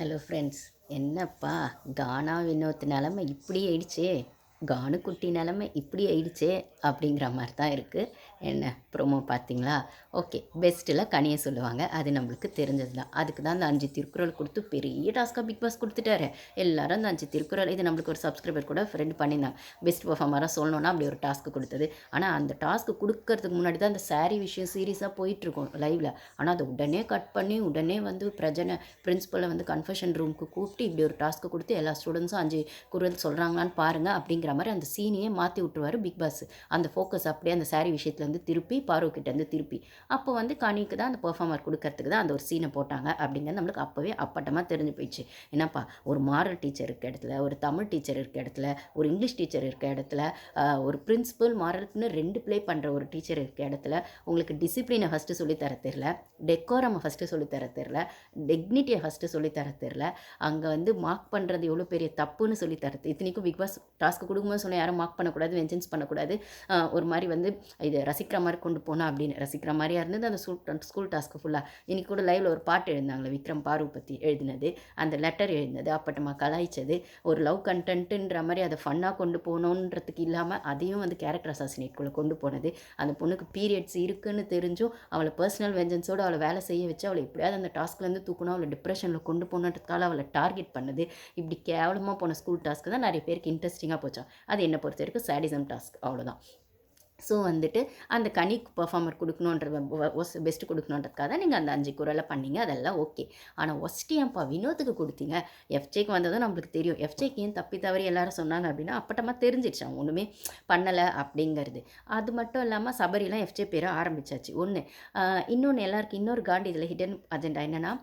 Hello friends என்னப்பா? கானா வினோத் நிலமை இப்படி ஆயிடுச்சே. கானுக்குட்டி நிலமை இப்படி ஆயிடுச்சே அப்படிங்கிற மாதிரி தான் இருக்குது என்ன ப்ரோமோ பார்த்தீங்களா? ஓகே பெஸ்ட்டில் கனியை சொல்லுவாங்க. அது நம்மளுக்கு தெரிஞ்சது தான் அதுக்கு தான் அந்த அஞ்சு திருக்குறள் கொடுத்து பெரிய டாஸ்க்காக பிக் பாஸ் கொடுத்துட்டாரு. எல்லாரும் அந்த அஞ்சு திருக்குறள் இது நம்மளுக்கு ஒரு சப்ஸ்கிரைபர் கூட ஃப்ரெண்ட் பண்ணியிருந்தாங்க. பெஸ்ட் பர்ஃபார்மராக சொல்லணும்னா அப்படி ஒரு டாஸ்க்கு கொடுத்தது. ஆனால் அந்த டாஸ்க்கு கொடுக்கறதுக்கு முன்னாடி தான் அந்த சாரீ விஷயம் சீரியஸாக போயிட்டுருக்கும் லைவில் ஆனால் அதை உடனே கட் பண்ணி உடனே வந்து பிரஜனை பிரின்ஸிபலை வந்து கன்ஃபெஷன் ரூமுக்கு கூப்பிட்டு இப்படி ஒரு டாஸ்க்கு கொடுத்து எல்லா ஸ்டூடெண்ட்ஸும் அஞ்சு குரல் சொல்கிறாங்களான்னு பாருங்கள் அப்படிங்கிற மாதிரி அந்த சீனையே மாற்றி விட்டுருவார் பிக் பாஸ். அந்த ஃபோக்கஸ் அப்படியே அந்த சாரி விஷயத்துலேருந்து திருப்பி பார்வக்கிட்டேருந்து திருப்பி. அப்போ வந்து கனிக்கு தான் அந்த பெர்ஃபார்மர் கொடுக்கறதுக்கு தான் அந்த ஒரு சீனை போட்டாங்க அப்படிங்கிறது நம்மளுக்கு அப்போவே அப்பட்டமாக தெரிஞ்சு போயிடுச்சு. என்னப்பா ஒரு மாரல் டீச்சர் இருக்க இடத்துல ஒரு தமிழ் டீச்சர் இருக்க இடத்துல ஒரு இங்கிலீஷ் டீச்சர் இருக்க இடத்துல ஒரு பிரின்சிபல் மாரல்னு ரெண்டு ப்ளே பண்ணுற ஒரு டீச்சர் இருக்க இடத்துல உங்களுக்கு டிசிப்ளினை ஃபஸ்ட்டு சொல்லித்தர தெரில டெக்கோரமை ஃபஸ்ட்டு சொல்லித்தர தெரில டெக்னிட்டியை ஃபஸ்ட்டு சொல்லித்தர தெரில அங்கே வந்து மார்க் பண்ணுறது எவ்வளோ பெரிய தப்புன்னு சொல்லித்தர இத்தனைக்கும் பிக் பாஸ் டாஸ்க்கு கொடுக்கும்போது சொன்ன யாரும் மார்க் பண்ணக்கூடாது வெஞ்சன்ஸ் பண்ணக்கூடாது. ஒரு மாதிரி வந்து இது ரசிக்கிற மாதிரி கொண்டு போனால் அப்படின்னு ரசிக்கிற மாதிரியா இருந்தது. அந்த ஸ்கூல் ஸ்கூல் டாஸ்க்கு ஃபுல்லாக இன்றைக்கி கூட லைவில் ஒரு பாட்டு எழுந்தாங்களே விக்ரம் பாரு பற்றி எழுதினது. அந்த லெட்டர் எழுதினது அப்பட்டமாக கலாய்ச்சது. ஒரு லவ் கண்டென்ட்டுன்ற மாதிரி அதை ஃபன்னாக கொண்டு போகணுன்றதுக்கு இல்லாமல் அதையும் வந்து கேரக்டர் அசாசினேட்குள்ளே கொண்டு போனது. அந்த பொண்ணுக்கு பீரியட்ஸ் இருக்குன்னு தெரிஞ்சும் அவளை பர்சனல் வெஞ்சன்ஸோடு அவளை வேலை செய்ய வச்சு அவளை எப்படியாவது அந்த டாஸ்க்லேருந்து தூக்கணும். அவளை டிப்ரெஷனில் கொண்டு போகணுன்றதுக்காக அவளை டார்கெட் பண்ணுது. இப்படி கேவலமாக போன ஸ்கூல் டாஸ்க்கு தான் நிறைய பேருக்கு இன்ட்ரெஸ்டிங்காக போச்சா. அது என்னை பொறுத்த வரைக்கும் சாடிசம் டாஸ்க் அவ்வளோதான் ஸோ வந்துட்டு அந்த கனிக்கு பர்ஃபார்மர் கொடுக்கணுன்ற பெஸ்ட்டு கொடுக்கணுன்றதுக்காக தான் நீங்கள் அந்த அஞ்சு குரலை பண்ணீங்க. அதெல்லாம் ஓகே ஆனால் ஒஸ்டி ஏன்ப்பா வினோத்துக்கு கொடுத்தீங்க? எஃப்ஜேக்கு வந்ததும் நம்மளுக்கு தெரியும். எஃப்ஜேக்கு ஏன் தப்பி தவறி எல்லாரும் சொன்னாங்க அப்படின்னா அப்பட்டமாக தெரிஞ்சிடுச்சு அவன் ஒன்றுமே பண்ணலை அப்படிங்கிறது. அது மட்டும் இல்லாமல் சபரிலாம் எஃப்ஜே பேரை ஆரம்பிச்சாச்சு. ஒன்று இன்னொன்று எல்லாருக்கும் இன்னொரு காண்டு இதில் ஹிடன் அஜெண்டா என்னென்னா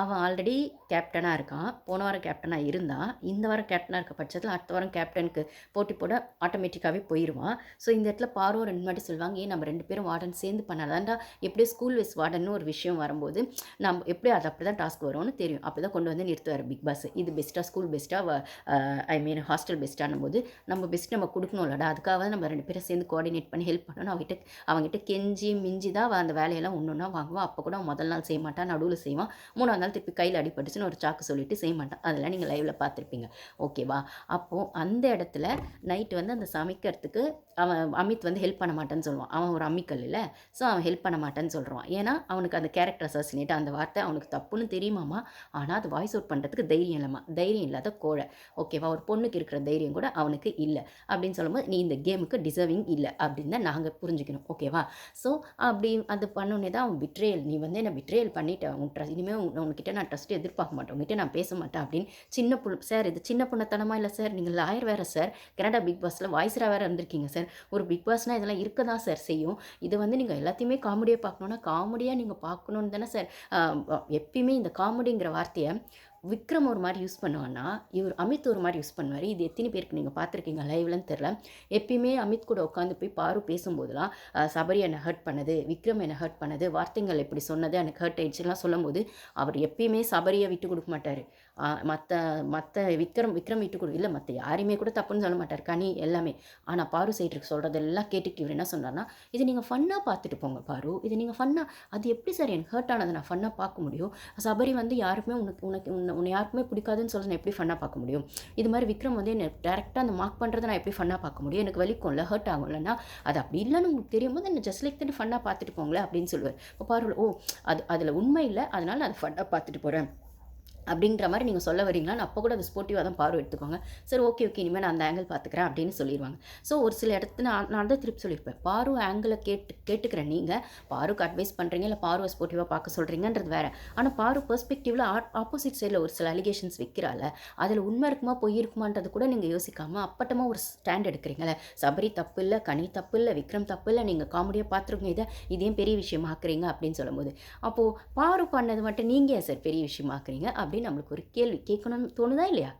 அவன் ஆல்ரெடி கேப்டனாக இருக்கான். போன வாரம் கேப்டனாக இருந்தான் இந்த வாரம் கேப்டனாக இருக்க பட்சத்தில் அடுத்த வாரம் கேப்டனுக்கு போட்டி போட ஆட்டோமேட்டிக்காகவே போயிடுவான் ஸோ இந்த இடத்துல பார்வம் ரெண்டு மாட்டி சொல்லுவாங்க ஏன் நம்ம ரெண்டு பேரும் வார்டன் சேர்ந்து பண்ணலாம்டா எப்படியும் ஸ்கூல் வைஸ் வார்டன்னு ஒரு விஷயம் வரும்போது நம்ம எப்படி அது அப்படி தான் டாஸ்க் வரும்னு தெரியும். அப்படி தான் கொண்டு வந்து நிறுத்துவார் பிக் பாஸ் இது பெஸ்ட்டாக ஸ்கூல் பெஸ்ட்டாக ஐ மீன் ஹாஸ்டல் பெஸ்ட்டான போது நம்ம பெஸ்ட் நம்ம கொடுக்கணும்லடா அதுக்காக நம்ம ரெண்டு பேரும் சேர்ந்து கோஆர்டினேட் பண்ணி ஹெல்ப் பண்ணணும். அவங்ககிட்ட அவங்ககிட்ட கெஞ்சி மிஞ்சி தான் அந்த வேலையெல்லாம் ஒன்று ஒன்றா வாங்குவான். அப்போ கூட முதல் நாள் செய்ய மாட்டான் நடுவில் செய்வான். மூணாவது அதனால் திருப்பி கையில் அடிபட்டுச்சுன்னு ஒரு சாக்கு சொல்லிட்டு செய்ய மாட்டான். அதெல்லாம் நீங்கள் லைவில் பார்த்துருப்பீங்க. ஓகேவா அப்போது அந்த இடத்துல நைட்டு வந்து அந்த சமைக்கிறதுக்கு அவன் அமித் வந்து ஹெல்ப் பண்ண மாட்டேன்னு சொல்லுவான். அவன் ஒரு அம்மிக்கல் இல்லை. ஸோ அவன் ஹெல்ப் பண்ண மாட்டேன்னு சொல்கிறான் ஏன்னா அவனுக்கு அந்த கேரக்டர் அசாசினேட் அந்த வார்த்தை அவனுக்கு தப்புன்னு தெரியுமாமா? ஆனால் அது வாய்ஸ் அவுட் பண்ணுறதுக்கு தைரியம் இல்லைம்மா. தைரியம் இல்லாத கோழை. ஓகேவா ஒரு பொண்ணுக்கு இருக்கிற தைரியம் கூட அவனுக்கு இல்லை. அப்படின்னு சொல்லும்போது நீ இந்த கேமுக்கு டிசர்விங் இல்லை. அப்படின்னு தான் நாங்கள் புரிஞ்சுக்கணும். ஓகேவா ஸோ அப்படி அது பண்ணோன்னே தான் அவன் விட்ரேயல் நீ வந்து என்ன விட்ரேயல் பண்ணிட்டேன் உன் ட்ரஸ்ட் இனிமேல் உன் உங்ககிட்ட நான் ட்ரஸ்ட் எதிர்பார்க்க மாட்டேன். உங்ககிட்ட நான் பேச மாட்டேன் அப்படின்னு சின்ன புள்ள சார் இது சின்ன பொண்ணத்தனமா இல்லை சார் நீங்கள் லாயர் வேறு சார் கனடா பிக் பாஸில் வாய்ஸராக வேறு இருந்திருக்கீங்க சார் ஒரு பிக் பாஸ்னால் இதெல்லாம் இருக்க தான் சார் செய்யும். இது வந்து நீங்கள் எல்லாத்தையுமே காமெடியாக பார்க்கணுன்னா காமெடியாக நீங்கள் பார்க்கணுன்னு தானே சார் எப்பயுமே இந்த காமெடிங்கிற வார்த்தையை விக்ரம் ஒரு மாதிரி யூஸ் பண்ணுவான்னா இவர் அமித் ஒரு மாதிரி யூஸ் பண்ணுவார். இது எத்தனை பேருக்கு நீங்கள் பார்த்துருக்கீங்க லைவ்லன்னு தெரில எப்பயுமே அமித் கூட உட்காந்து போய் பாரு பேசும்போதெல்லாம் சபரி என்னை ஹர்ட் பண்ணது விக்ரம் என்னை ஹர்ட் பண்ணது வார்த்தைகள் இப்படி சொன்னது எனக்கு ஹர்ட் ஆயிடுச்சுலாம் சொல்லும்போது அவர் எப்பயுமே சபரியை விட்டு கொடுக்க மாட்டார். மற்ற மற்ற விக்ரம் விக்ரம் விட்டு கொடு இல்லை மற்ற யாரையுமே கூட தப்புன்னு சொல்ல மாட்டார் கனி எல்லாமே. ஆனால் பாரு சைடுக்கு சொல்கிறதெல்லாம் கேட்டுட்டு இவர் என்ன சொன்னார்னா இது நீங்கள் ஃபன்னாக பார்த்துட்டு போங்க பாரு. இது நீங்கள் ஃபன்னாக அது எப்படி சார் எனக்கு ஹர்ட் ஆனதை நான் ஃபன்னாக பார்க்க முடியும்? சபரி வந்து யாருமே உனக்கு உனக்கு உன்னை உன்னை யாருக்குமே பிடிக்காதுன்னு சொல்ல நான் எப்படி ஃபன்னாக பார்க்க முடியும்? இது மாதிரி விக்ரம் வந்து என்ன டேரெக்டாக அந்த மார்க் பண்ணுறதை நான் எப்படி ஃபன்னாக பார்க்க முடியும்? எனக்கு வலிக்கும்ல ஹர்ட் ஆகும்லன்னா அது அப்படி இல்லைன்னு உங்களுக்கு தெரியும் போது என்ன ஜஸ்ட் லைக் தானே ஃபன்னாக பார்த்துட்டு போங்களேன் அப்படின்னு சொல்லுவார் இப்போ பாரு ஓ அது அதில் உண்மை இல்லை அதனால் அதை ஃபன்னாக பார்த்துட்டு போகிறேன் அப்படின்ற மாதிரி நீங்கள் சொல்ல வரீங்களான்னு அப்போ கூட அது ஸ்போர்ட்டிவாக தான் பார்வை எடுத்துக்கோங்க. சார் ஓகே ஓகே இனிமேல் நான் அந்த ஆங்கிள் பார்த்துக்கிறேன் அப்படின்னு சொல்லிடுவாங்க ஸோ ஒரு சில இடத்துல நான் நான் தான் திருப்பி சொல்லியிருப்பேன். பாரு ஆங்கிளை கேட்டு கேட்டுக்கிறேன் நீங்கள் பாருக்கு அட்வைஸ் பண்ணுறீங்க இல்லை பாருவை ஸ்போர்ட்டிவாக பார்க்க சொல்கிறீங்கன்றது வேறு. ஆனால் பாரு பெர்ஸ்பெக்டிவில் ஆப்போசிட் சைடில் ஒரு சில அலிகேஷன்ஸ் வைக்கிறால அதில் உண்மை இருக்குமா பொய் இருக்குமான்றது கூட நீங்கள் யோசிக்காமல் அப்பட்டமாக ஒரு ஸ்டாண்ட் எடுக்கிறீங்களே சபரி தப்பு இல்லை கனி தப்பு இல்லை விக்ரம் தப்பு இல்லை நீங்கள் காமெடியாக பார்த்துருக்கீங்க இதை இதையும் பெரிய விஷயமாக்குறீங்க அப்படின்னு சொல்லும்போது. அப்போது பாரு பண்ணது மட்டும் நீங்கள் ஏன் சார் பெரிய விஷயமாக்குறீங்க? அப்படின்னு நம்மளுக்கு ஒரு கேள்வி கேட்கணும்னு தோணுதா இல்லையா?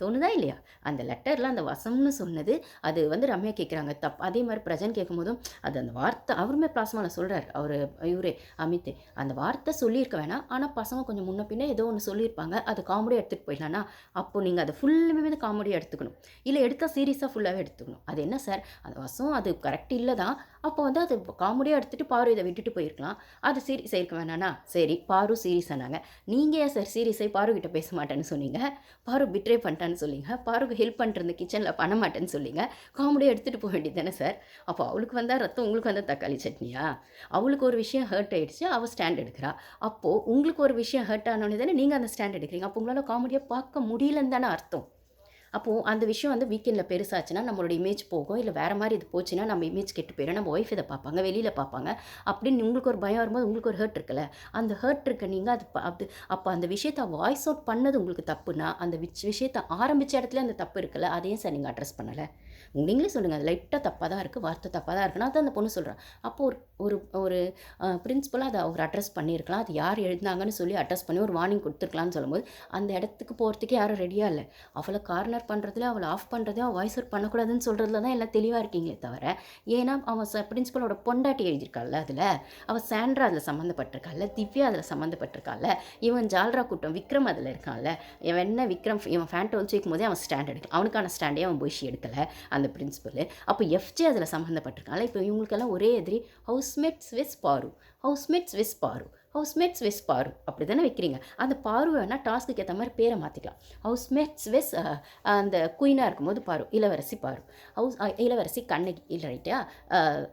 தோணுதா இல்லையா? அந்த லெட்டரில் அந்த வசம்னு சொன்னது அது வந்து ரம்யா கேட்குறாங்க தப் அதே மாதிரி பிரஜன் கேட்கும்போதும் அது அந்த வார்த்தை அவருமே பிளாஸ்மாவில் சொல்கிறார் அவர் இவரே அமித். அந்த வார்த்தை சொல்லியிருக்க வேணாம். ஆனால் பசங்க கொஞ்சம் முன்ன பின்னே ஏதோ ஒன்று சொல்லியிருப்பாங்க. அது காமெடியாக எடுத்துகிட்டு போயிடலான்னா அப்போது நீங்கள் அதை ஃபுல்லுமே வந்து காமெடியாக எடுத்துக்கணும். இல்லை எடுத்தால் சீரியஸாக ஃபுல்லாகவே எடுத்துக்கணும். அது என்ன சார்? அந்த வசம் அது கரெக்ட் இல்லை தான் அப்போ வந்து அது காமெடியாக எடுத்துகிட்டு பாரு இதை விட்டுட்டு போயிருக்கலாம். அது சீரியஸ் இருக்க வேணாண்ணா சரி பாரு சீரியஸ் ஆனாங்க நீங்கள் ஏன் சார் சீரியஸாக பாரு கிட்ட பேச மாட்டேன்னு சொன்னீங்க? பாரு பிட்ரே பண்ணிட்டான்னு சொன்னீங்க. பாருக்கு ஹெல்ப் பண்ணுறது கிச்சனில் பண்ண மாட்டேன்னு சொல்லிங்க காமெடியாக எடுத்துகிட்டு போக வேண்டியது தானே சார்? அப்போ அவளுக்கு வந்தால் ரத்தம் உங்களுக்கு வந்தால் தக்காளி சட்னியா? அவளுக்கு ஒரு விஷயம் ஹர்ட் ஆகிடுச்சு அவள் ஸ்டாண்ட் எடுக்கிறா. அப்போது உங்களுக்கு ஒரு விஷயம் ஹர்ட் ஆனோடனே தானே நீங்கள் அந்த ஸ்டாண்ட் எடுக்கிறீங்க. அப்போ உங்களால் காமெடியாக பார்க்க முடியலன்னு தானே அர்த்தம். அப்போது அந்த விஷயம் வந்து வீக்கெண்டில் பெருசாச்சுன்னா நம்மளோட இமேஜ் போகும். இல்லை வேறு மாதிரி இது போச்சுன்னா நம்ம இமேஜ் கெட்டு போயிடும். நம்ம ஒய்ஃப் இதை பார்ப்பாங்க வெளியில் பார்ப்பாங்க. அப்படின்னு உங்களுக்கு ஒரு பயம் வரும்போது உங்களுக்கு ஒரு ஹர்ட் இருக்குல்ல? அந்த ஹர்ட் இருக்க நீங்கள் அது அது அப்போ அந்த விஷயத்தை வாய்ஸ் அவுட் பண்ணது உங்களுக்கு தப்புனா அந்த விஷயத்தை ஆரம்பித்த இடத்துல அந்த தப்பு இருக்குல்ல? அதையும் சார் நீங்கள் அட்ரஸ் பண்ணலை. நீங்களே சொல்லுங்கள் அது லைட்டாக தப்பாக தான் இருக்குது வார்த்தை தப்பாக தான் இருக்குன்னா அதான் அந்த பொண்ணு சொல்கிறான் அப்போ ஒரு ஒரு ஒரு பிரின்சிபலாக அதை அவர் அட்ரஸ் பண்ணியிருக்கலாம். அது யார் எழுதினாங்கன்னு சொல்லி அட்ரஸ் பண்ணி ஒரு வார்னிங் கொடுத்துருக்கலாம்னு சொல்லும்போது அந்த இடத்துக்கு போகிறதுக்கே யாரும் ரெடியாக இல்லை. அவளை கார்னர் பண்ணுறதுல அவளை ஆஃப் பண்ணுறதே அவள் வாய்ஸ் அவுட் பண்ணக்கூடாதுன்னு சொல்கிறதுல தான் எல்லாம் தெளிவாக இருக்கீங்களே தவிர ஏன்னா அவன் ச பிரின்சிபலோட பொண்டாட்டி எழுதியிருக்காள் அதில் அவள் சாண்ட்ரா அதில் சம்மந்தப்பட்டிருக்காள்ல திவ்யா அதில் சம்மந்தப்பட்டிருக்காள்ல இவன் ஜால்ரா கூட்டம் விக்ரம் அதில் இருக்கான்ல இவன் என்ன விக்ரம் இவன் ஃபேண்ட் வச்சு வைக்கும் போதே அவன் ஸ்டாண்ட் எடுக்கல அவனுக்கான ஸ்டாண்டே அவன் போய்ஷி எடுக்கலை. அந்த அந்த பிரின்சிபல் அப்போ எஃப்ஜே அதில் சம்மந்தப்பட்டிருக்கான்ல இப்போ இவங்களுக்கெல்லாம் ஒரே எதிரி housemates vs Paaru housemates vs Paaru housemates vs Paaru அப்படி தானே வைக்கிறீங்க? அந்த பாரு வேணால் டாஸ்க்கு ஏற்ற மாதிரி பேரை மாற்றிக்கலாம் ஹவுஸ்மேட்ஸ் விஸ் அந்த குயினாக இருக்கும்போது பாரு இளவரசி பாரு. ஹவுஸ் இளவரசி கண்ணகி இல்லை ரைட்டா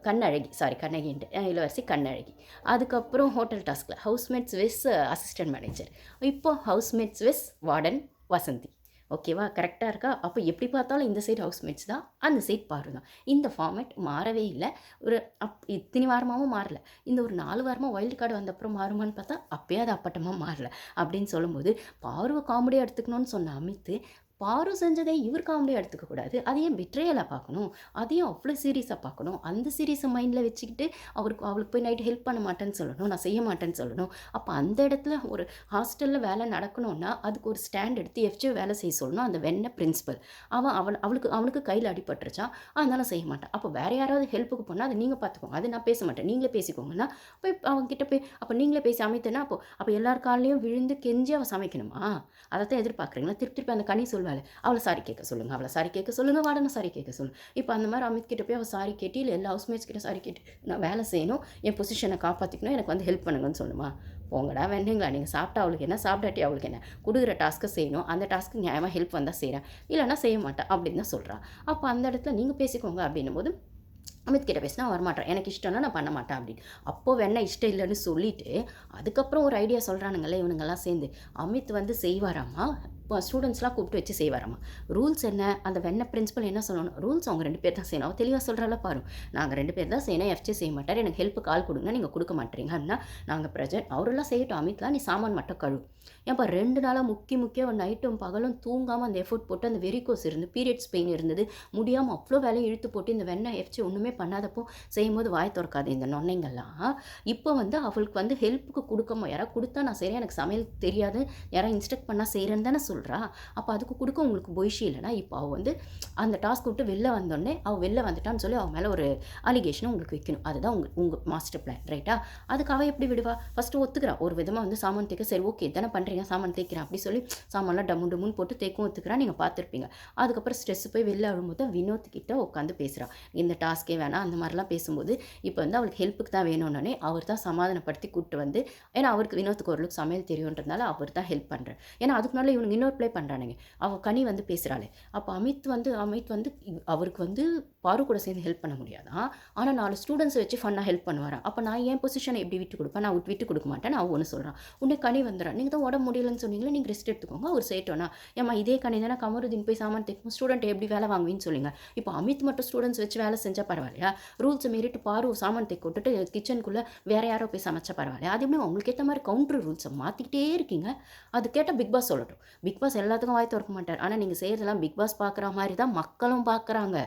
கண்ணழகி. சாரி கண்ணகின்ட்டு இளவரசி கண்ணழகி. அதுக்கப்புறம் ஹோட்டல் டாஸ்கில் ஹவுஸ்மேட்ஸ் விஸ் அசிஸ்டன்ட் மேனேஜர் இப்போ ஹவுஸ்மேட்ஸ் விஸ் வார்டன் வசந்தி. ஓகேவா? கரெக்டாக இருக்கா? அப்போ எப்படி பார்த்தாலும் இந்த சைடு ஹவுஸ்மேட்ஸ் தான். அந்த சைட் பாரு தான் இந்த ஃபார்மேட் மாறவே இல்லை. ஒரு அப் இத்தனை வாரமாகவும் மாறல. இந்த ஒரு நாலு வாரமாக வைல்டு கார்டு வந்தப்புறம் மாறுமான்னு பார்த்தா அப்பயே அது அப்பட்டமாக மாறல. அப்படின்னு சொல்லும்போது பார்வை காமெடியாக எடுத்துக்கணும்னு சொன்ன அமித்து பாரு செஞ்சதை இவர் காமெடியாக எடுத்துக்கக்கூடாது அதையும் பிட்ரேயலாக பார்க்கணும். அதையும் அவ்வளோ சீரியஸாக பார்க்கணும். அந்த சீரியஸை மைண்டில் வச்சுக்கிட்டு அவருக்கு அவளுக்கு போய் நைட்டு ஹெல்ப் பண்ண மாட்டேன்னு சொல்லணும். நான் செய்ய மாட்டேன்னு சொல்லணும். அப்போ அந்த இடத்துல ஒரு ஹாஸ்டலில் வேலை நடக்கணும்னா அதுக்கு ஒரு ஸ்டாண்ட் எடுத்து எஃப்ஜே வேலை செய்ய சொல்லணும். அந்த வெண்ண பிரின்ஸிபல் அவன் அவன் அவளுக்கு அவனுக்கு கையில் அடிபட்டுருச்சான். அதனால செய்ய மாட்டான். அப்போ வேறு யாராவது ஹெல்ப்புக்கு போனால் அதை நீங்கள் பார்த்துக்கோங்க. அது நான் பேச மாட்டேன். நீங்களே பேசிக்கோங்கன்னா போய் அவங்ககிட்ட போய் அப்போ நீங்களே பேசி அமைத்தேன்னா அப்போ அப்போ எல்லார் காலையும் விழுந்து கெஞ்சி அவள் சமைக்கணுமா? அதை தான் எதிர்பார்க்குறீங்களா? திருப்பி திருப்பி அந்த கனி வேலை அவளை சாரி கேட்க சொல்லுங்கள் அவளை சாரி கேட்க சொல்லுங்கள் வாடனை சாரி கேட்க சொல்லுங்கள் இப்போ அந்த மாதிரி அமித் கிட்ட போய் அவள் சாரி கேட்டு இல்லை எல்லா ஹவுஸ்மேட்ஸ் கிட்ட சாரி கேட்டு நான் வேலை செய்யணும். என் பொசிஷனை காப்பாற்றிக்கணும் எனக்கு வந்து ஹெல்ப் பண்ணுங்கன்னு சொல்லுமா. போங்கடா வேணுங்களா நீங்கள் சாப்பிட்டா அவளுக்கு என்ன? சாப்பிடாட்டி அவளுக்கு என்ன? கொடுக்குற டாஸ்க்கை செய்யணும். அந்த டாஸ்க்கு நியாயமாக ஹெல்ப் வந்தால் செய்கிறேன் இல்லைன்னா செய்ய மாட்டேன் அப்படின்னு தான் சொல்கிறா அப்போ அந்த இடத்துல நீங்கள் பேசிக்கோங்க அப்படின்னும் போது அமித் கிட்ட பேசினா வரமாட்டேன் எனக்கு இஷ்டம்னா நான் பண்ண மாட்டேன் அப்படின்னு. அப்போ வேணா இஷ்டம் இல்லைன்னு சொல்லிட்டு அதுக்கப்புறம் ஒரு ஐடியா சொல்கிறானுங்களே இவனுங்கெல்லாம் சேர்ந்து. அமித் வந்து செய்வாராமா ஸ்டூடெண்ட்ஸ்லாம் கூப்பிட்டு வச்சு செய்வாராமா. ரூல்ஸ் என்ன? அந்த வெண்ண பிரின்சிபல் என்ன சொல்லணும்? ரூல்ஸ் அவங்க ரெண்டு பேர் தான் செய்யணும். தெளிவாக சொல்கிறால பாரு. நாங்கள் ரெண்டு பேர் தான் செய்யணும். எஃப்ஜே செய்ய மாட்டார். எனக்கு ஹெல்ப் கால் கொடுங்க. நீங்கள் கொடுக்க மாட்டீங்கன்னா நாங்கள் ப்ரெசென்ட் அவரெல்லாம் செய்யட்டும். அமித்லாம் நீ சாமான் மட்டும் கழுவு ஏன்ப்பா ரெண்டு நாளாக முக்கிய முக்கிய நைட்டும் பகலும் தூங்காமல் அந்த எஃபோர்ட் போட்டு அந்த வெரிகோஸ் இருந்து பீரியட்ஸ் பெயின் இருந்தது. முடியாமல் அவ்வளோ வேலையை இழுத்து போட்டு இந்த வெண்ணெய் எஃப்ஜே ஒன்றுமே பண்ணாதப்போ செய்யும் போது வாய் திறக்காது இந்த நொன்னைங்கள்லாம் இப்போ வந்து அவளுக்கு வந்து ஹெல்ப்புக்கு கொடுக்காம யாராவது கொடுத்தா நான் சரியா எனக்கு சமையல் தெரியாது. யாராவது இன்ஸ்ட்ரக்ட் பண்ணால் செய்கிறேன்னு தானே சொல்கிறா அப்போ அதுக்கு கொடுக்க உங்களுக்கு பொய்ஷி இல்லைனா இப்போ அவள் வந்து அந்த டாஸ்க் விட்டு வெளில வந்தோடனே அவள் வெளில வந்துட்டான்னு சொல்லி அவன் மேலே ஒரு அலிகேஷனை உங்களுக்கு வைக்கணும். அதுதான் உங்கள் உங்கள் மாஸ்டர் பிளான் ரைட்டா அதுக்கு அவள் எப்படி விடுவா? ஃபஸ்ட்டு ஒத்துக்கிறா. ஒரு விதமாக வந்து சாமான் தேய்க்க சரி ஓகே தானே பண்ணுறீங்க சாமான் தேய்க்கிறேன் அப்படி சொல்லி சாமான்லாம் டம்மு டம்முன்னு போட்டு தேய்க்கும் ஒத்துக்கிறான் நீங்கள் பார்த்துருப்பீங்க. அதுக்கப்புறம் ஸ்ட்ரெஸ் போய் வெளில வரும்போது வினோத் கிட்ட உட்காந்து பேசுகிறா இந்த டாஸ்க்கே வேணாம் அந்த மாதிரிலாம் பேசும்போது இப்போ வந்து அவளுக்கு ஹெல்ப்புக்கு தான் வேணும்னே அவர் தான் சமாதானப்படுத்தி கூப்பிட்டு வந்து ஏன்னா அவருக்கு வினோத்துக்கு ஓரளவுக்கு சமையல் தெரியுன்றதுனால அவர் தான் ஹெல்ப் பண்ணுறேன் ஏன்னா அதுக்கு முன்னாடி இவனுக்கு இன்னொரு ப்ளே பண்ணுறானுங்க அவள் கனி வந்து பேசுகிறாளே அப்போ அமித் வந்து அமித் வந்து அவருக்கு வந்து பாரு கூட சேர்ந்து ஹெல்ப் பண்ண முடியாதான் ஆனால் நாலு ஸ்டூடெண்ட்ஸை வச்சு ஃபன்னாக ஹெல்ப் பண்ணுவாரான் அப்போ நான் என் பொசிஷனை எப்படி விட்டு கொடுப்பேன்? நான் விட்டு விட்டு கொடுக்க மாட்டேன் நான் ஒன்று சொல்கிறான் உடனே கனி வந்துடுறான் நீங்கள் தான் உடம்பு முடியலன்னு சொன்னீங்களே நீங்கள் ரெஸ்ட் எடுத்துக்கோங்க. அவர் செய்யட்டோன்னா ஏமா இதே கனி தானே கமருதீன் போய் சாமான் தைக்கும் ஸ்டூடெண்ட் எப்படி வேலை வாங்குவீன்னு சொல்லுங்க. இப்போ அமித் மட்டும் ஸ்டூடெண்ட்ஸ் வச்சு வேலை செஞ்சால் பரவாயில்லையா? ரூல்ஸை மீறிட்டு பாரு சாமான் தைக்க விட்டுட்டு கிச்சனுக்குள்ளே வேற யாரோ போய் சமைச்சா பரவாயில்லையா? அது எப்படி உங்களுக்கு ஏற்ற மாதிரி கவுண்டர் ரூல்ஸை மாற்றிக்கிட்டே இருக்கீங்க. அது கேட்டால் பிக் பாஸ் சொல்லட்டும். பிக் பாஸ் எல்லாத்துக்கும் வாய் திறக்க மாட்டார். ஆனால் நீங்கள் செய்கிறதெல்லாம் பிக் பாஸ் பார்க்குற மாதிரி தான் மக்களும் பார்க்குறாங்க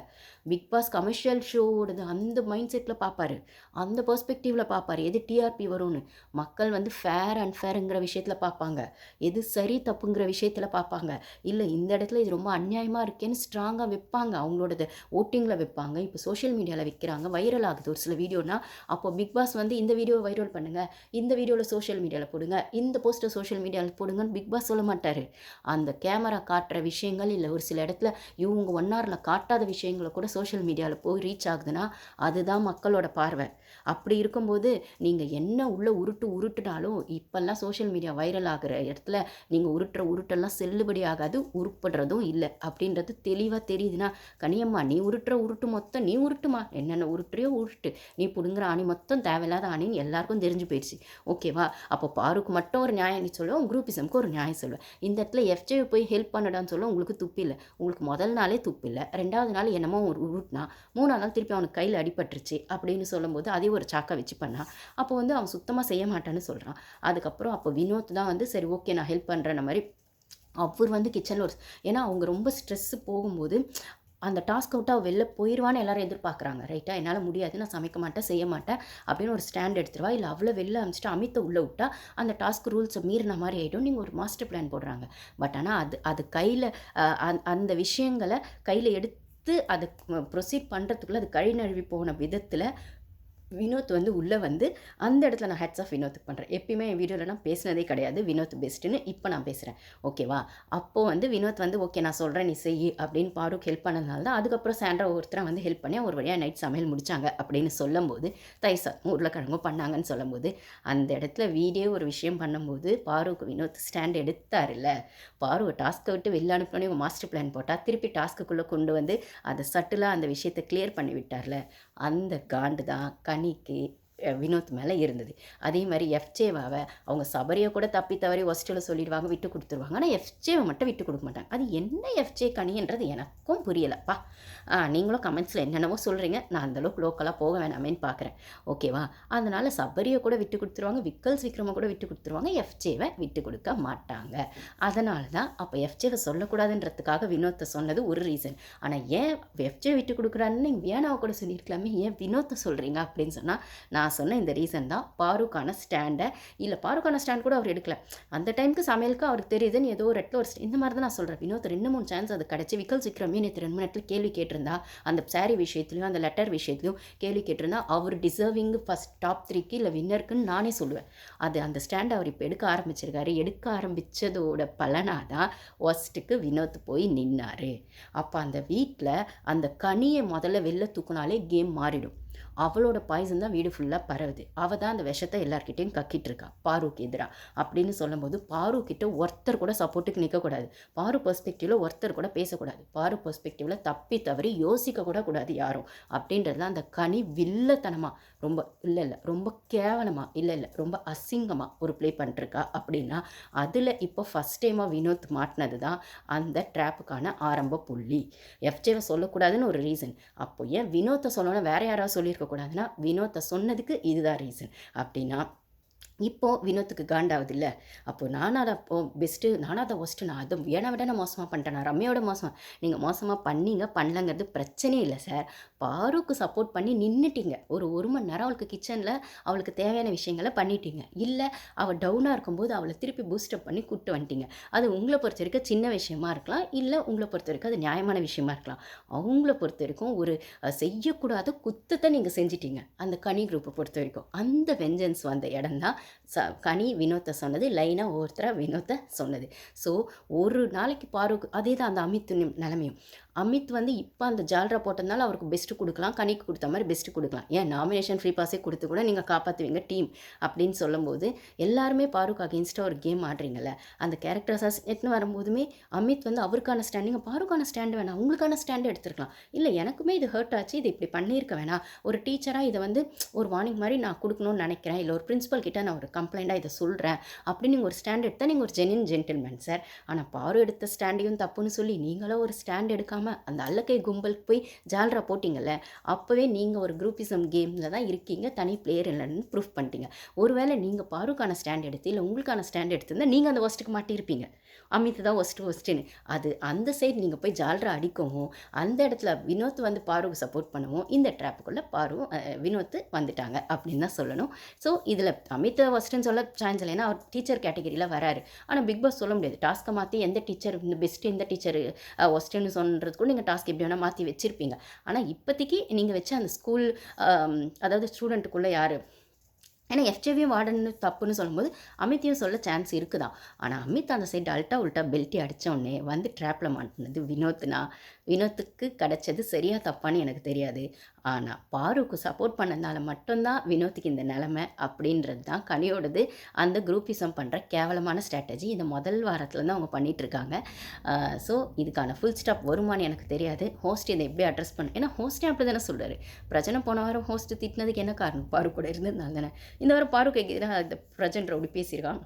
பிக் பாஸ் கமர்ஷியல் ஷோவோடது அந்த மைண்ட் செட்டில் பார்ப்பாரு அந்த பெர்ஸ்பெக்டிவில் பார்ப்பாரு எது டிஆர்பி வரும்னு. மக்கள் வந்து ஃபேர் அண்ட் ஃபேருங்கிற விஷயத்தில் பார்ப்பாங்க எது சரி தப்புங்கிற விஷயத்தில் பார்ப்பாங்க இல்லை இந்த இடத்துல இது ரொம்ப அநியாயமாக இருக்கேன்னு ஸ்ட்ராங்காக வைப்பாங்க. அவங்களோடது ஓட்டிங்கில் வைப்பாங்க. இப்போ சோஷியல் மீடியாவில் வைக்கிறாங்க. வைரல் ஆகுது ஒரு சில வீடியோனா அப்போ பிக் பாஸ் வந்து இந்த வீடியோவை வைரல் பண்ணுங்கள் இந்த வீடியோவில் சோஷியல் மீடியாவில் போடுங்க. இந்த போஸ்ட்டை சோஷியல் மீடியாவில் போடுங்கன்னு பிக் பாஸ் சொல்ல மாட்டார். அந்த கேமரா காட்டுற விஷயங்கள் இல்லை ஒரு சில இடத்துல இவங்க ஒன் ஹவரில் காட்டாத விஷயங்களை கூட சோஷியல் மீடியாவில் போய் ரீச் ஆகுதுன்னா அதுதான் மக்களோட பார்வை. அப்படி இருக்கும்போது நீங்கள் என்ன உள்ளே உருட்டு உருட்டுனாலும் இப்போல்லாம் சோஷியல் மீடியா வைரல் ஆகிற இடத்துல நீங்கள் உருட்டுற உருட்டெல்லாம் செல்லுபடி ஆகாது உருப்படுறதும் இல்லை. அப்படின்றது தெளிவாக தெரியுதுன்னா கனியம்மா நீ உருட்டுற உருட்டு மொத்தம் நீ உருட்டுமா? என்னென்ன உருட்டுறியோ உருட்டு. நீ பிடுங்குற அணி மொத்தம் தேவையில்லாத அணின்னு எல்லாருக்கும் தெரிஞ்சு போயிடுச்சு. ஓகேவா? அப்போ பாருக்கு மட்டும் ஒரு நியாயம் நீ சொல்லுவோம் குரூப்பிசம்க்கு ஒரு நியாயம் சொல்லுவேன் இந்த இடத்துல எஃப்ஜே போய் ஹெல்ப் பண்ணடான்னு சொல்ல உங்களுக்கு துப்பு இல்லை. உங்களுக்கு முதல் நாளே துப்பில்லை ரெண்டாவது நாள் என்னமோ ஒரு உருட்னா மூணாவது நாள் திருப்பி அவனுக்கு கையில் அடிபட்டுருச்சு அப்படின்னு சொல்லும்போது அதே ஒரு சாக்கை வச்சு பண்ணான் அப்போ வந்து அவன் சுத்தமாக செய்ய மாட்டான்னு சொல்கிறான் அதுக்கப்புறம் அப்போ வினோத் தான் வந்து சரி ஓகே நான் ஹெல்ப் பண்ணுறேன் மாதிரி அவர் வந்து கிச்சனில் ஒரு ஏன்னா அவங்க ரொம்ப ஸ்ட்ரெஸ்ஸு போகும்போது அந்த டாஸ்க் அவுட்டாக வெளில போயிடுவான்னு எல்லாரும் எதிர்பார்க்குறாங்க. ரைட்டாக என்னால் முடியாது நான் சமைக்க மாட்டேன் செய்ய மாட்டேன் அப்படின்னு ஒரு ஸ்டாண்ட் எடுத்துருவா இல்லை அவ்வளோ வெளில அமிச்சிட்டு அமித்த உள்ளே விட்டா அந்த டாஸ்க் ரூல்ஸை மீறின மாதிரி ஆகிடும் நீங்கள் ஒரு மாஸ்டர் பிளான் போடுறாங்க. பட் ஆனால் அது அது கையில் அந்த விஷயங்களை கையில் எடுத்து அதை ப்ரொசீட் பண்ணுறதுக்குள்ளே அது கழி நழுவி போன விதத்தில் வினோத் வந்து உள்ளே வந்து அந்த இடத்துல நான் ஹெட்ஸ் ஆஃப் வினோத்துக்கு பண்ணுறேன் எப்பயுமே என் வீடியோவில் நான் பேசினதே கிடையாது. வினோத் பெஸ்ட்டுன்னு இப்போ நான் பேசுகிறேன் ஓகேவா அப்போது வந்து வினோத் வந்து ஓகே நான் சொல்கிறேன் நீ செய் அப்படின்னு பாருக்கு ஹெல்ப் பண்ணதுனால தான் அதுக்கப்புறம் சாண்ட்ரா ஒருத்தரை வந்து ஹெல்ப் பண்ணி ஒரு வழியாக நைட் சமையல் முடித்தாங்க அப்படின்னு சொல்லும்போது தைசா உருளைக்கிழங்கும் பண்ணாங்கன்னு சொல்லும்போது அந்த இடத்துல வீடியோ ஒரு விஷயம் பண்ணும்போது பாருக்கு வினோத் ஸ்டாண்ட் எடுத்தார்ல பாரு டாஸ்க்கை விட்டு வெளில அனுப்பினோடனே மாஸ்டர் பிளான் போட்டால் திருப்பி டாஸ்க்குள்ளே கொண்டு வந்து அதை சட்டிலாக அந்த விஷயத்தை கிளியர் பண்ணி விட்டார்ல. அந்த காண்டு தான் கனிக்கு வினோத் மேலே இருந்தது. அதே மாதிரி எஃப்ஜேவாவை அவங்க சபரியை கூட தப்பி தவறி ஒஸ்டில் சொல்லிடுவாங்க விட்டு கொடுத்துருவாங்க. ஆனால் எஃப்ஜேவை மட்டும் விட்டு கொடுக்க மாட்டாங்க. அது என்ன எஃப்ஜே கனின்றது எனக்கும் புரியலைப்பா. நீங்களும் கமெண்ட்ஸில் என்னென்னவோ சொல்கிறீங்க நான் அந்தளவுக்கு லோக்கலாக போக வேணாமேன்னு பார்க்குறேன் ஓகேவா அதனால் சபரியை கூட விட்டு கொடுத்துருவாங்க விக்கல்ஸ் விக்ரமை கூட விட்டு கொடுத்துருவாங்க எஃப்ஜேவை விட்டு கொடுக்க மாட்டாங்க. அதனால தான் அப்போ எஃப்ஜேவை சொல்லக்கூடாதுன்றதுக்காக வினோத்தை சொன்னது ஒரு ரீசன் ஆனால் ஏன் எஃப்ஜே விட்டு கொடுக்குறான்னு நீங்கள் வியானாவை கூட சொல்லியிருக்கலாமே? ஏன் வினோத்தை சொல்கிறீங்க அப்படின்னு சொன்னால் நான் நான் சொன்ன இந்த ரீசன் தான் பாருக்கான ஸ்டாண்டை இல்லை பாருக்கான ஸ்டாண்ட் கூட அவர் எடுக்கல. அந்த டைமுக்கு சமையலுக்கு அவருக்கு தெரியுதுன்னு ஏதோ ஒரு இடத்துல ஒரு இந்த மாதிரி தான் நான் சொல்கிறேன் வினோத் ரெண்டு மூணு சான்ஸ் அது கிடச்சி விக்கல் சிக்கிரமே நேற்று ரெண்டு மூணு இடத்துல கேள்வி கேட்டிருந்தா அந்த சாரி விஷயத்துலையும் அந்த லெட்டர் விஷயத்துலையும் கேள்வி கேட்டிருந்தா அவர் டிசர்விங் ஃபஸ்ட் டாப் த்ரீக்கு இல்லை வின்னருக்குன்னு நானே சொல்லுவேன். அது அந்த ஸ்டாண்ட் அவர் இப்போ எடுக்க ஆரம்பிச்சிருக்காரு. எடுக்க ஆரம்பித்ததோட பலனாக தான் ஒஸ்ட்டுக்கு வினோத் போய் நின்னார். அப்போ அந்த வீட்டில் அந்த கனியை முதல்ல வெளில தூக்குனாலே கேம் மாறிடும். அவளோட பாய்சன் தான் வீடு ஃபுல்லாக பரவுது. அவள் தான் அந்த விஷத்தை எல்லார்கிட்டையும் கக்கிட்டு இருக்கா பாருக்கு எதிராக அப்படின்னு சொல்லும்போது பாரு கிட்ட ஒருத்தர் கூட சப்போர்ட்டுக்கு நிற்கக்கூடாது பாரு பெர்ஸ்பெக்டிவில் ஒருத்தர் கூட பேசக்கூடாது. பாரு பெர்ஸ்பெக்டிவில் தப்பி தவறி யோசிக்க கூட கூடாது யாரும். அப்படின்றது அந்த கனி வில்லத்தனமாக ரொம்ப இல்லை இல்லை. ரொம்ப கேவலமாக இல்லை இல்லை. ரொம்ப அசிங்கமாக ஒரு ப்ளே பண்ணிருக்கா அப்படின்னா அதில் இப்போ ஃபஸ்ட் டைமாக வினோத் மாட்டினது தான் அந்த ட்ராப்புக்கான ஆரம்ப புள்ளி. எஃப்ஜேவை சொல்லக்கூடாதுன்னு ஒரு ரீசன் அப்போ ஏன் வினோத்தை சொல்லணும்னா வேறு யாராவது சொல்லியிருக்கக்கூடாதுன்னா வினோத்தை சொன்னதுக்கு இதுதான் ரீசன் அப்படின்னா இப்போது வினோத்துக்கு காண்டாவது இல்லை அப்போ நானாக அதை பெஸ்ட்டு நானாக அதை ஒஸ்ட்டு நான் அதை ஏன்னா விட நான் மோசமாக பண்ணிட்டேன். நான் ரம்மையோட மோசமாக நீங்கள் மோசமாக பண்ணீங்க பண்ணலங்கிறது பிரச்சனையே இல்லை சார் பாருக்கு சப்போர்ட் பண்ணி நின்றுட்டீங்க ஒரு ஒரு மணி நேரம் அவளுக்கு கிச்சனில் அவளுக்கு தேவையான விஷயங்களை பண்ணிட்டீங்க. இல்லை அவள் டவுனாக இருக்கும்போது அவளை திருப்பி பூஸ்டப் பண்ணி கூப்பிட்டு வந்துட்டீங்க. அது உங்களை பொறுத்த வரைக்கும் சின்ன விஷயமா இருக்கலாம். இல்லை உங்களை பொறுத்த வரைக்கும் அது நியாயமான விஷயமா இருக்கலாம். அவங்கள பொறுத்த வரைக்கும் ஒரு செய்யக்கூடாத குத்தத்தை நீங்கள் செஞ்சிட்டீங்க. அந்த கனி குரூப்பை பொறுத்த வரைக்கும். அந்த வெஞ்சன்ஸ் வந்த இடம் தான் ச கனி வினோத்தை சொன்னது லைனாக ஒவ்வொருத்தராக வினோத்தை சொன்னது. ஸோ ஒரு நாளைக்கு பாரு அதே தான் அந்த அமித்து நிலைமையும். அமித் வந்து இப்போ அந்த ஜால்ரா போட்டதுனால அவருக்கு பெஸ்ட்டு கொடுக்கலாம். கனிக்கு கொடுத்த மாதிரி பெஸ்ட்டு கொடுக்கலாம். ஏன்? நாமினேஷன் ஃப்ரீ பாஸே கொடுத்து கூட நீங்கள் காப்பாற்றுவீங்க டீம் அப்படின்னு சொல்லும்போது எல்லாருமே பாருக் அகேன்ஸ்டாக ஒரு கேம் ஆடுறீங்கல்ல அந்த கேரக்டர்ஸ் எட்டுன்னு வரும்போதுமே அமித் வந்து அவருக்கான ஸ்டாண்டிங் பாருக்கான ஸ்டாண்டு வேணாம் உங்களுக்கான ஸ்டாண்டு எடுத்துருக்கலாம். இல்லை எனக்குமே இது ஹர்ட் ஆச்சு இது இப்படி பண்ணியிருக்க வேணாம். ஒரு டீச்சராக இதை வந்து ஒரு வார்னிங் மாதிரி நான் கொடுக்கணும்னு நினைக்கிறேன். இல்லை ஒரு பிரின்ஸிபல் கிட்டே நான் ஒரு கம்ப்ளைண்ட்டாக இதை சொல்கிறேன் அப்படின்னு நீங்கள் ஒரு ஸ்டாண்ட் எடுத்தால் நீங்கள் ஒரு ஜெனின் ஜென்டில்மேன் சார் ஆனால் பாரு எடுத்த ஸ்டாண்டையும் தப்புன்னு சொல்லி நீங்களும் ஒரு ஸ்டாண்ட் எடுக்காமல் பேசாமல் அந்த அல்லக்கை கும்பலுக்கு போய் ஜால்ரா போட்டிங்கல்ல அப்போவே நீங்கள் ஒரு குரூப்பிசம் கேமில் தான் இருக்கீங்க தனி பிளேயர் இல்லைன்னு ப்ரூஃப் பண்ணிட்டீங்க. ஒருவேளை நீங்கள் பாருக்கான ஸ்டாண்ட் எடுத்து இல்லை உங்களுக்கான ஸ்டாண்ட் எடுத்திருந்தால் நீங்கள் அந்த ஒஸ்ட்டுக்கு மாட்டியிருப்பீங்க. அமித் தான் ஒஸ்ட்டு ஒஸ்ட்டுன்னு அது அந்த சைடு நீங்கள் போய் ஜால்ரா அடிக்கவும் அந்த இடத்துல வினோத் வந்து பாருக்கு சப்போர்ட் பண்ணவும் இந்த ட்ராப்புக்குள்ளே பாருவும் வினோத்து வந்துட்டாங்க அப்படின்னு தான் சொல்லணும். ஸோ இதில் அமித் ஒஸ்ட்டுன்னு சொல்ல சான்ஸ் இல்லைன்னா அவர் டீச்சர் கேட்டகரியில் வராரு. ஆனால் பிக் பாஸ் சொல்ல முடியாது. டாஸ்க்கை மாற்றி எந்த டீச்சர் இந்த பெஸ்ட்டு எந்த டீச்சர் ஒஸ்ட்டுன்னு சொல்கிறதுக்கும் நீங்கள் டாஸ்க் எப்படி வேணால் மாற்றி வச்சுருப்பீங்க. ஆனால் இப்போதைக்கு நீங்கள் வச்ச அந்த ஸ்கூல் அதாவது ஸ்டூடெண்ட்டுக்குள்ளே யார்? ஏன்னா எஃப்ஜேவியும் வார்டன்னு தப்புன்னு சொல்லும்போது அமித்தையும் சொல்ல சான்ஸ் இருக்குதான் ஆனால் அமித் அந்த சைடு அல்ட்டா உல்ட்டா பெல்ட்டி அடித்த உடனே வந்து ட்ராப்பில் மாட்டினது வினோத்னா. வினோத்துக்கு கிடச்சது சரியா தப்பான்னு எனக்கு தெரியாது. ஆனால் பாருக்கு சப்போர்ட் பண்ணதுனால மட்டும்தான் வினோத்துக்கு இந்த நிலமை அப்படின்றது தான் கனியோடது. அந்த குரூப்பிசம் பண்ணுற கேவலமான ஸ்ட்ராட்டஜி இந்த முதல் வாரத்தில் தான் அவங்க பண்ணிகிட்ருக்காங்க ஸோ இதுக்கான ஃபுல் ஸ்டாப் வருமானு எனக்கு தெரியாது. ஹோஸ்ட் இதை எப்படி அட்ரஸ் பண்ண ஏன்னா ஹோஸ்டே அப்படி தானே சொல்கிறாரு பிரச்சனை போன வாரம் ஹோஸ்ட் திட்டினதுக்கு என்ன காரணம்? பாரு கூட இருந்ததுனால தானே. இந்த வாரம் பாருக்கு எதிராக இந்த பிரஜன் ரவுடி பேசியிருக்கான்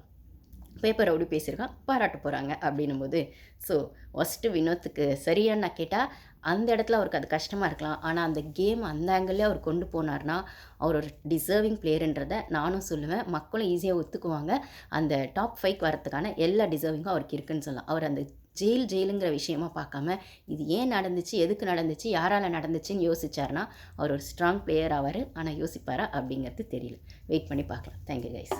பேப்பர் ரவுடி பேசியிருக்கான் பாராட்ட போகிறாங்க அப்படின்னும் போது ஸோ ஃபஸ்ட்டு வினோத்துக்கு சரியான்னு நான் கேட்டால் அந்த இடத்துல அவருக்கு அது கஷ்டமாக இருக்கலாம். ஆனால் அந்த கேம் அந்த ஆங்கிளே அவர் கொண்டு போனார்னா அவர் ஒரு டிசர்விங் பிளேயருன்றதை நானும் சொல்லுவேன். மக்களும் ஈஸியாக ஒத்துக்குவாங்க. அந்த டாப் ஃபைவ் வரத்துக்கான எல்லா டிசர்விங்கும் அவருக்கு இருக்குன்னு சொல்லலாம். அவர் அந்த ஜெயில் ஜெயிலுங்கிற விஷயமா பார்க்காம இது ஏன் நடந்துச்சு எதுக்கு நடந்துச்சு யாரால் நடந்துச்சுன்னு யோசிச்சார்னா அவர் ஒரு ஸ்ட்ராங் பிளேயர் ஆவார். ஆனால் யோசிப்பாரா அப்படிங்கிறது தெரியல. வெயிட் பண்ணி பார்க்கலாம். Thank you guys